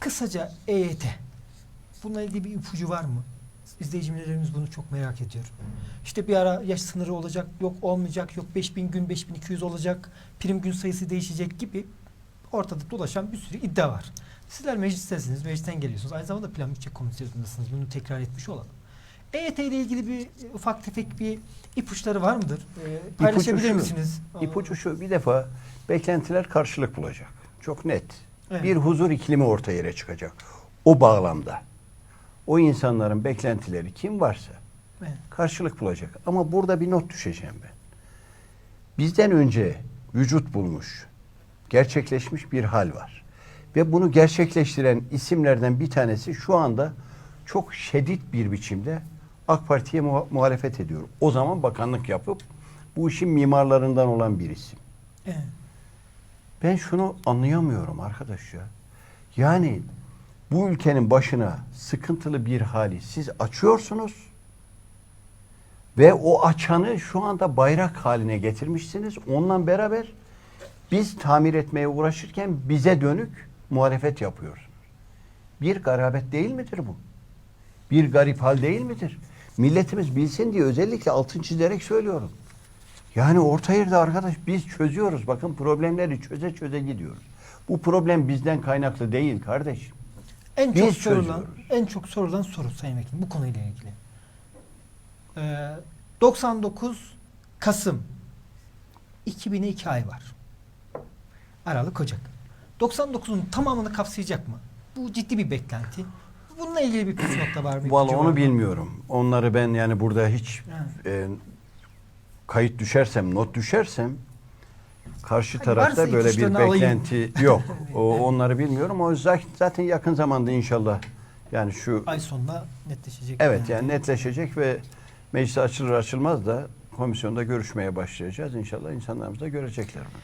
Kısaca EYT. Bununla ilgili bir ipucu var mı? İzleyicilerimiz bunu çok merak ediyor. İşte bir ara yaş sınırı olacak, yok olmayacak, yok 5000 gün 5200 olacak, prim gün sayısı değişecek gibi ortada dolaşan bir sürü iddia var. Sizler meclistesiniz, meclisten geliyorsunuz. Aynı zamanda plan bütçe komisyonundasınız. Bunu tekrar etmiş olalım. EYT ile ilgili bir e, ufak tefek bir ipuçları var mıdır? Ee, paylaşabilir şu, misiniz? İpucu şu bir defa beklentiler karşılık bulacak. Çok net. Evet. Bir huzur iklimi ortaya yere çıkacak. O bağlamda. O insanların beklentileri kim varsa Evet. karşılık bulacak. Ama burada bir not düşeceğim ben. Bizden önce vücut bulmuş, gerçekleşmiş bir hal var. Ve bunu gerçekleştiren isimlerden bir tanesi şu anda çok şiddet bir biçimde AK Parti'ye muha- muhalefet ediyor. O zaman bakanlık yapıp bu işin mimarlarından olan bir isim. Evet. Ben şunu anlayamıyorum arkadaş ya. Yani bu ülkenin başına sıkıntılı bir hali siz açıyorsunuz ve o açanı şu anda bayrak haline getirmişsiniz. Onunla beraber biz tamir etmeye uğraşırken bize dönük muhalefet yapıyorsunuz. Bir garabet değil midir bu? Bir garip hal değil midir? Milletimiz bilsin diye özellikle altın çizerek söylüyorum. Yani orta yerde arkadaş biz çözüyoruz. Bakın problemleri çöze çöze gidiyoruz. Bu problem bizden kaynaklı değil kardeşim. En Biz çok sorulan çözüyoruz. en çok sorulan soru Sayın Vekilim bu konuyla ilgili. Ee, 99 Kasım 2000'e 2 ay var. Aralık Ocak. 99'un tamamını kapsayacak mı? Bu ciddi bir beklenti. Bununla ilgili bir püf nokta var mı? Var onu bilmiyorum. Onları ben yani burada hiç Evet. e, kayıt düşersem, not düşersem karşı Hani tarafta böyle bir ipuçlarını alayım. beklenti yok. O onları bilmiyorum. O za- zaten yakın zamanda inşallah yani şu Ay sonunda netleşecek. evet yani netleşecek ve meclis açılır açılmaz da komisyonda görüşmeye başlayacağız. İnşallah insanlarımız da görecekler bunu.